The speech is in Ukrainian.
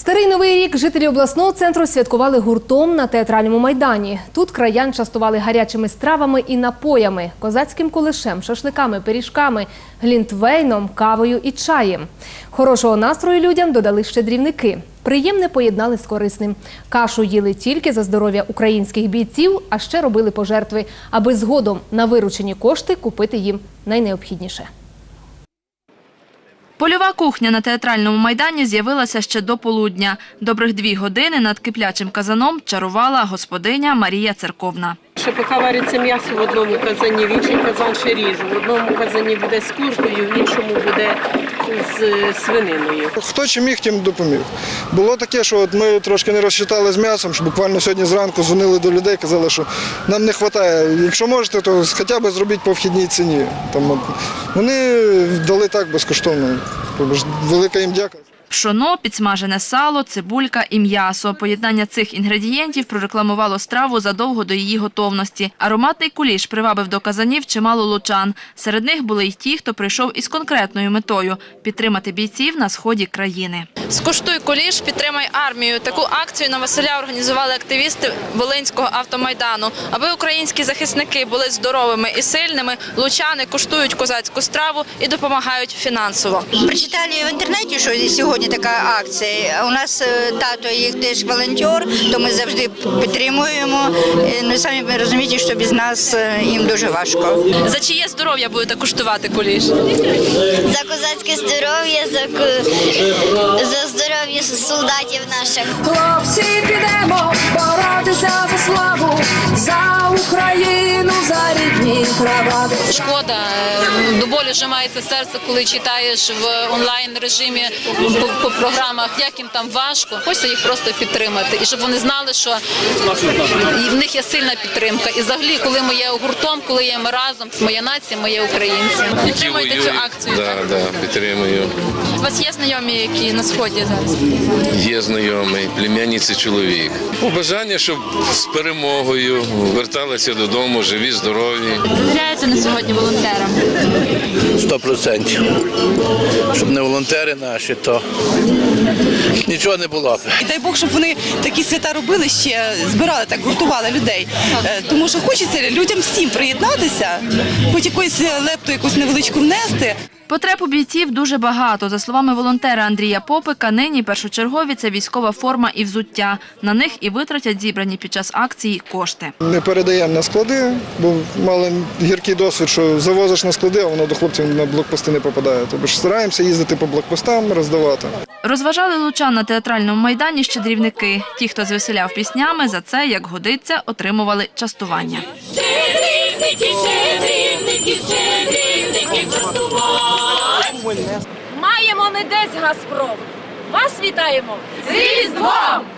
Старий новий рік жителі обласного центру святкували гуртом на театральному майдані. Тут краян частували гарячими стравами і напоями, козацьким кулешем, шашликами, пиріжками, глінтвейном, кавою і чаєм. Хорошого настрою людям додали щедрівники. Приємне поєднали з корисним. Кашу їли тільки за здоров'я українських бійців, а ще робили пожертви, аби згодом на виручені кошти купити їм найнеобхідніше. Польова кухня на театральному майдані з'явилася ще до полудня. Добрих дві години над киплячим казаном чарувала господиня Марія Церковна. Ще поки вариться м'ясо в одному казані, в інший казан ще ріжу. В одному казані буде з куркою, в іншому буде з е, свининою. Хто чим міг, тим допоміг. Було таке, що от ми трошки не розчитали з м'ясом, що буквально сьогодні зранку дзвонили до людей, казали, що нам не вистачає. Якщо можете, то хоча б зробіть по вхідній ціні. Там, вони дали так безкоштовно. Велика їм дяка. Пшоно, підсмажене сало, цибулька і м'ясо. Поєднання цих інгредієнтів прорекламувало страву задовго до її готовності. Ароматний куліш привабив до казанів чимало лучан. Серед них були й ті, хто прийшов із конкретною метою – підтримати бійців на сході країни. Скуштуй куліш, підтримай армію. Таку акцію на Василя організували активісти Волинського автомайдану. Аби українські захисники були здоровими і сильними, лучани куштують козацьку страву і допомагають фінансово. Прочитали в інтернеті, що сьогодні така акція. У нас е, тато їх теж волонтер, то ми завжди підтримуємо. Е, Ну самі ви розумієте, що без нас е, їм дуже важко. За чиє здоров'я будете куштувати куліш? за козацьке здоров'я, за, ко- за здоров'я солдатів наших. Хлопці, підемо боротися за славу, за Україну. Шкода, е, до болю зжимається серце, коли читаєш в онлайн режимі по, по програмах, як їм там важко. Хочеться їх просто підтримати, і щоб вони знали, що в них є сильна підтримка. І взагалі, коли ми є гуртом, коли є ми разом, моя нація, ми є українці. Підтримуєте цю акцію? Да, да, підтримую. У вас є знайомі, які на сході зараз? Є знайомий, племянниці чоловік. Побажання, щоб з перемогою верталися додому, живі, здорові. Довіряєте на сьогодні волонтерам? Сто процентів. Щоб не волонтери наші, то нічого не було б. І дай Бог, щоб вони такі свята робили ще, збирали так, гуртували людей. Е, Тому що хочеться людям всім приєднатися, хоч якусь лепту, якусь невеличку внести. Потреб у бійців дуже багато. За словами волонтера Андрія Попика, нині першочергові це військова форма і взуття. На них і витратять зібрані під час акції кошти. Не передаємо на склади, бо мали гіркий досвід, що завозиш на склади, а воно до хлопців на блокпости не попадає. Тобто ж стараємося їздити по блокпостам, роздавати. Розважали лучан на театральному майдані щедрівники. Ті, хто звеселяв піснями, за це, як годиться, отримували частування. Маємо ми десь Газпром. Вас вітаємо з Різдвом!